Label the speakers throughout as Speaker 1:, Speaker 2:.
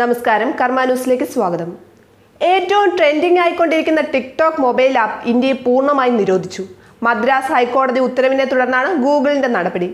Speaker 1: നമസ്കാരം കർമാന്യൂസിലേക്ക് സ്വാഗതം. ഏറ്റവും ട്രെൻഡിംഗ് ആയിക്കൊണ്ടിരിക്കുന്ന ടിക്ടോക്ക് മൊബൈൽ ആപ്പ് ഇന്ത്യയെ പൂർണമായും നിരോധിച്ചു. മദ്രാസ് ഹൈക്കോടതി ഉത്തരവിനെ തുടർന്നാണ് ഗൂഗിളിന്റെ നടപടി.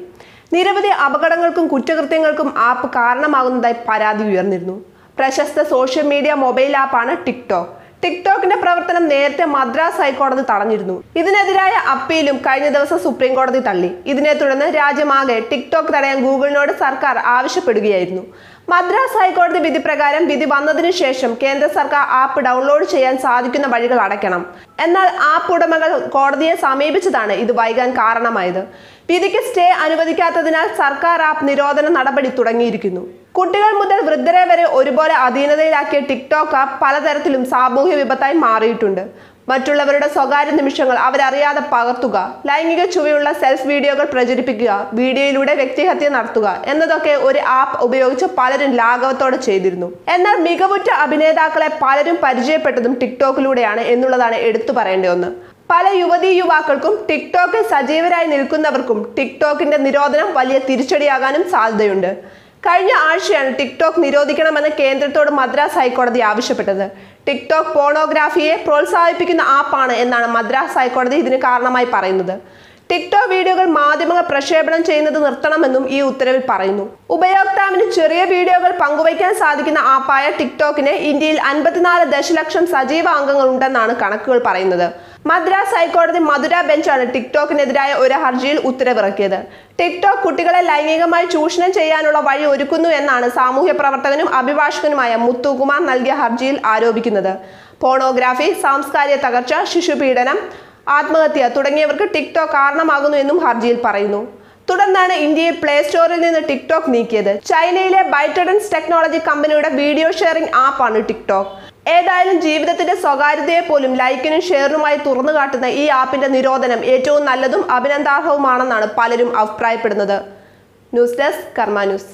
Speaker 1: നിരവധി അപകടങ്ങൾക്കും കുറ്റകൃത്യങ്ങൾക്കും ആപ്പ് കാരണമാകുന്നതായി പരാതി ഉയർന്നിരുന്നു. പ്രശസ്ത സോഷ്യൽ മീഡിയ മൊബൈൽ ആപ്പാണ് ടിക്ടോക്ക്. ടിക്ടോക്കിന്റെ പ്രവർത്തനം നേരത്തെ മദ്രാസ് ഹൈക്കോടതി തടഞ്ഞിരുന്നു. ഇതിനെതിരായ അപ്പീലും കഴിഞ്ഞ ദിവസം സുപ്രീം കോടതി തള്ളി. ഇതിനെ തുടർന്ന് രാജ്യമാകെ ടിക്ടോക്ക് തടയാൻ ഗൂഗിളിനോട് സർക്കാർ ആവശ്യപ്പെടുകയായിരുന്നു. മദ്രാസ് ഹൈക്കോടതി വിധി പ്രകാരം വിധി വന്നതിനു ശേഷം കേന്ദ്ര സർക്കാർ ആപ്പ് ഡൗൺലോഡ് ചെയ്യാൻ സാധിക്കുന്ന വഴികൾ അടയ്ക്കണം. എന്നാൽ ആപ്പ് ഉടമകൾ കോടതിയെ സമീപിച്ചതാണ് ഇത് വൈകാൻ കാരണമായത്. വിധിക്ക് സ്റ്റേ അനുവദിക്കാത്തതിനാൽ സർക്കാർ ആപ്പ് നിരോധന നടപടി തുടങ്ങിയിരിക്കുന്നു. കുട്ടികൾ മുതൽ വൃദ്ധരെ വരെ ഒരുപോലെ അധീനതയിലാക്കിയ ടിക്ടോക്ക് ആപ്പ് പലതരത്തിലും സാമൂഹ്യ വിപത്തായി മാറിയിട്ടുണ്ട്. മറ്റുള്ളവരുടെ സ്വകാര്യ നിമിഷങ്ങൾ അവരറിയാതെ പകർത്തുക ലൈംഗിക ചുവയുള്ള സെൽഫ് വീഡിയോകൾ പ്രചരിപ്പിക്കുക വീഡിയോയിലൂടെ വ്യക്തിഹത്യ നടത്തുക എന്നതൊക്കെ ഒരു ആപ്പ് ഉപയോഗിച്ച് പലരും ലാഘവത്തോടെ ചെയ്തിരുന്നു. എന്നാൽ മികവുറ്റ അഭിനേതാക്കളെ പലരും പരിചയപ്പെട്ടതും ടിക്ടോക്കിലൂടെയാണ് എന്നുള്ളതാണ് എടുത്തു പറയേണ്ട ഒന്ന്. പല യുവതീ യുവാക്കൾക്കും ടിക്ടോക്കിൽ സജീവരായി നിൽക്കുന്നവർക്കും ടിക്ടോക്കിന്റെ നിരോധനം വലിയ തിരിച്ചടിയാകാനും സാധ്യതയുണ്ട്. കഴിഞ്ഞ ആഴ്ചയാണ് ടിക്ടോക്ക് നിരോധിക്കണമെന്ന് കേന്ദ്രത്തോട് മദ്രാസ് ഹൈക്കോടതി ആവശ്യപ്പെട്ടത്. ടിക്ടോക്ക് പോണോഗ്രാഫിയെ പ്രോത്സാഹിപ്പിക്കുന്ന ആപ്പാണ് എന്നാണ് മദ്രാസ് ഹൈക്കോടതി ഇതിന് കാരണമായി പറയുന്നത്. ടിക്ടോക്ക് വീഡിയോകൾ മാധ്യമങ്ങൾ പ്രക്ഷേപണം ചെയ്യുന്നത് നിർത്തണമെന്നും ഈ ഉത്തരവിൽ പറയുന്നു. ഉപയോക്താവിന് ചെറിയ വീഡിയോകൾ പങ്കുവയ്ക്കാൻ സാധിക്കുന്ന ആപ്പായ ടിക്ടോക്കിന് ഇന്ത്യയിൽ അൻപത്തിനാല് ദശലക്ഷം സജീവ അംഗങ്ങൾ ഉണ്ടെന്നാണ് കണക്കുകൾ പറയുന്നത്. മദ്രാസ് ഹൈക്കോടതി മധുര ബെഞ്ചാണ് ടിക്ടോക്കിനെതിരായ ഒരു ഹർജിയിൽ ഉത്തരവിറക്കിയത്. ടിക്ടോക്ക് കുട്ടികളെ ലൈംഗികമായി ചൂഷണം ചെയ്യാനുള്ള വഴി ഒരുക്കുന്നു എന്നാണ് സാമൂഹ്യ പ്രവർത്തകനും അഭിഭാഷകനുമായ മുത്തുകുമാർ നൽകിയ ഹർജിയിൽ ആരോപിക്കുന്നത്. പോണോഗ്രാഫി സാംസ്കാരിക തകർച്ച ശിശുപീഡനം ആത്മഹത്യ തുടങ്ങിയവർക്ക് ടിക്ടോക്ക് കാരണമാകുന്നു എന്നും ഹർജിയിൽ പറയുന്നു. തുടർന്നാണ് ഇന്ത്യയെ പ്ലേ സ്റ്റോറിൽ നിന്ന് ടിക്ടോക്ക് നീക്കിയത്. ചൈനയിലെ ബൈറ്റഡൻസ് ടെക്നോളജി കമ്പനിയുടെ വീഡിയോ ഷെയറിംഗ് ആപ്പാണ് ടിക്ടോക്ക്. ഏതായാലും ജീവിതത്തിന്റെ സ്വകാര്യതയെ പോലും ലൈക്കിനും ഷെയറിനുമായി തുറന്നു കാട്ടുന്ന ഈ ആപ്പിന്റെ നിരോധനം ഏറ്റവും നല്ലതും അഭിനന്ദാർഹവുമാണെന്നാണ് പലരും അഭിപ്രായപ്പെടുന്നത്. News desk Karma news.